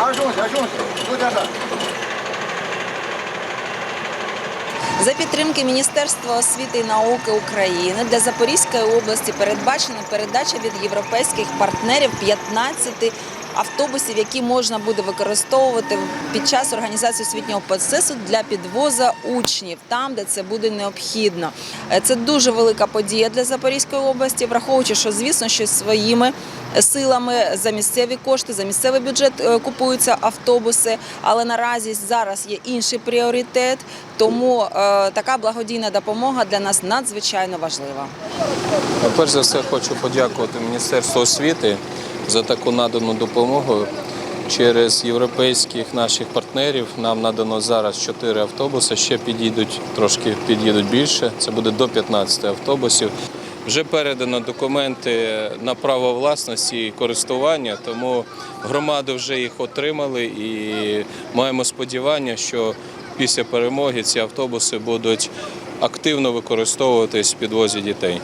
Ajunte! За підтримки Міністерства освіти і науки України для Запорізької області передбачена передача від європейських партнерів 15 автобусів, які можна буде використовувати під час організації освітнього процесу для підвозу учнів там, де це буде необхідно. Е, Це дуже велика подія для Запорізької області, враховуючи, що звісно, що своїми силами за місцеві кошти, за місцевий бюджет е, купуються автобуси. Але наразі зараз є інший пріоритет, тому е, така благодійна допомога для нас надзвичайно важлива. Перш за все хочу подякувати Міністерству освіти за таку надану допомогу. Через європейських наших партнерів нам надано зараз 4 автобуси, ще підійдуть трошки під'їдуть більше. Це буде до 15 автобусів. Вже передано документи на право власності і користування, тому громади вже їх отримали і маємо сподівання, що після перемоги ці автобуси будуть активно використовуватись в підвозі дітей.